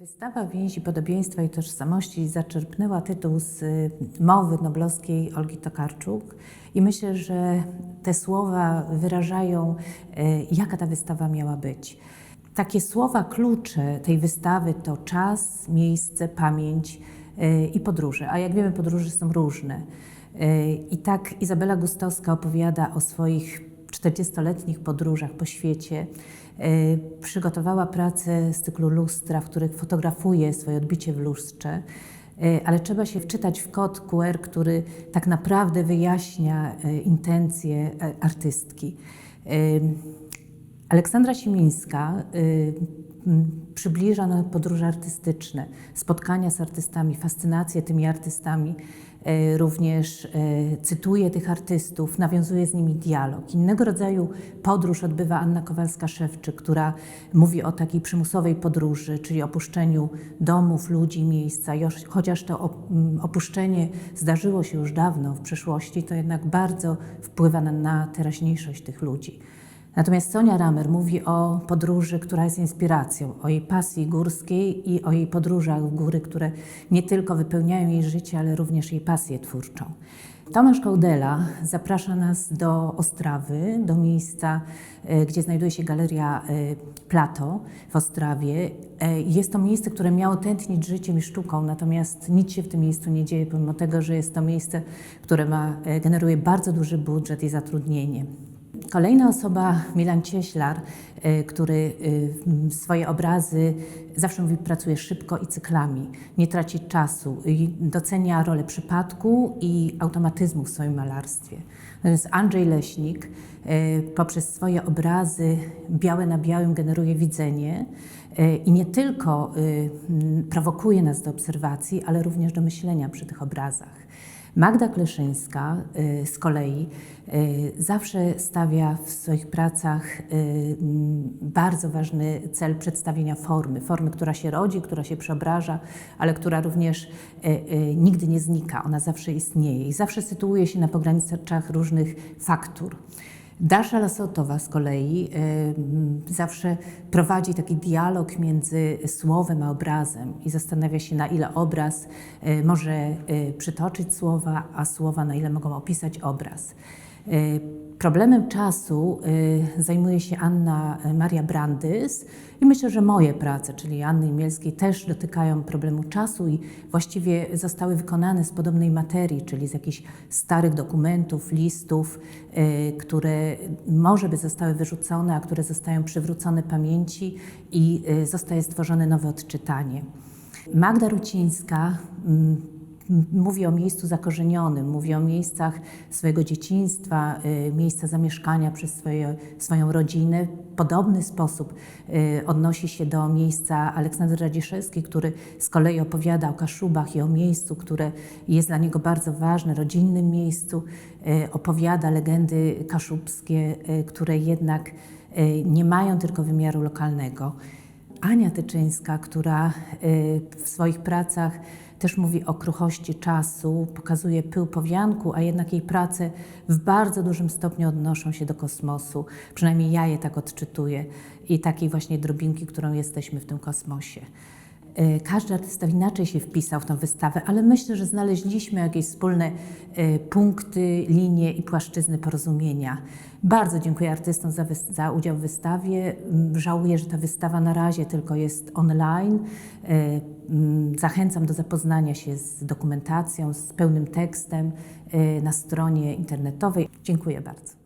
Wystawa Więzi Podobieństwa i Tożsamości zaczerpnęła tytuł z y, mowy noblowskiej Olgi Tokarczuk i myślę, że te słowa wyrażają, y, jaka ta wystawa miała być. Takie słowa klucze tej wystawy to czas, miejsce, pamięć y, i podróże. A jak wiemy, podróże są różne. I tak Izabela Gustowska opowiada o swoich 40-letnich podróżach po świecie. Y, Przygotowała pracę z cyklu lustra, w których fotografuje swoje odbicie w lustrze. Y, Ale trzeba się wczytać w kod QR, który tak naprawdę wyjaśnia y, intencje e, artystki. Aleksandra Simińska przybliża nam podróże artystyczne, spotkania z artystami, fascynację tymi artystami. Y, Również y, cytuje tych artystów, nawiązuje z nimi dialog. Innego rodzaju podróż odbywa Anna Kowalska-Szewczyk, która mówi o takiej przymusowej podróży, czyli opuszczeniu domów, ludzi, miejsca. Chociaż to opuszczenie zdarzyło się już dawno w przeszłości, to jednak bardzo wpływa na, na teraźniejszość tych ludzi. Natomiast Sonia Ramer mówi o podróży, która jest inspiracją, o jej pasji górskiej i o jej podróżach w góry, które nie tylko wypełniają jej życie, ale również jej pasję twórczą. Tomasz Kołdela zaprasza nas do Ostrawy, do miejsca, e, gdzie znajduje się galeria e, Plato w Ostrawie. E, Jest to miejsce, które miało tętnić życiem i sztuką, natomiast nic się w tym miejscu nie dzieje, pomimo tego, że jest to miejsce, które ma, generuje bardzo duży budżet i zatrudnienie. Kolejna osoba, Milan Cieślar, y, który y, swoje obrazy zawsze mówi, pracuje szybko i cyklami, nie traci czasu i docenia rolę przypadku i automatyzmu w swoim malarstwie. Natomiast Andrzej Leśnik y, poprzez swoje obrazy białe na białym generuje widzenie i nie tylko prowokuje nas do obserwacji, ale również do myślenia przy tych obrazach. Magda Kleszyńska y, z kolei y, zawsze stawia w swoich pracach y, bardzo ważny cel przedstawienia formy. Formy, która się rodzi, która się przeobraża, ale która również nigdy nie znika. Ona zawsze istnieje i zawsze sytuuje się na pograniczach różnych faktur. Dasza Lasotowa z kolei y, m, zawsze prowadzi taki dialog między słowem a obrazem i zastanawia się, na ile obraz y, może y, przytoczyć słowa, a słowa na ile mogą opisać obraz. Y, Problemem czasu y, zajmuje się Anna Maria Brandys i myślę, że moje prace, czyli Anny Mielskiej, też dotykają problemu czasu i właściwie zostały wykonane z podobnej materii, czyli z jakichś starych dokumentów, listów, y, które może by zostały wyrzucone, a które zostają przywrócone pamięci i y, zostaje stworzone nowe odczytanie. Magda Rucińska mm, m- mówi o miejscu zakorzenionym, mówi o miejscach swojego dzieciństwa, y, miejsca zamieszkania przez swoje, swoją rodzinę. W podobny sposób y, odnosi się do miejsca Aleksander Radziszewski, który z kolei opowiada o Kaszubach i o miejscu, które jest dla niego bardzo ważne, rodzinnym miejscu. Y, opowiada legendy kaszubskie, które jednak nie mają tylko wymiaru lokalnego. Ania Tyczyńska, która y, w swoich pracach też mówi o kruchości czasu, pokazuje pył powianku, a jednak jej prace w bardzo dużym stopniu odnoszą się do kosmosu. Przynajmniej ja je tak odczytuję i takiej właśnie drobinki, którą jesteśmy w tym kosmosie. Y, Każdy artysta inaczej się wpisał w tę wystawę, ale myślę, że znaleźliśmy jakieś wspólne y, punkty, linie i płaszczyzny porozumienia. Bardzo dziękuję artystom za, za udział w wystawie. Mm, Żałuję, że ta wystawa na razie tylko jest online. Y, mm, Zachęcam do zapoznania się z dokumentacją, z pełnym tekstem na stronie internetowej. Dziękuję bardzo.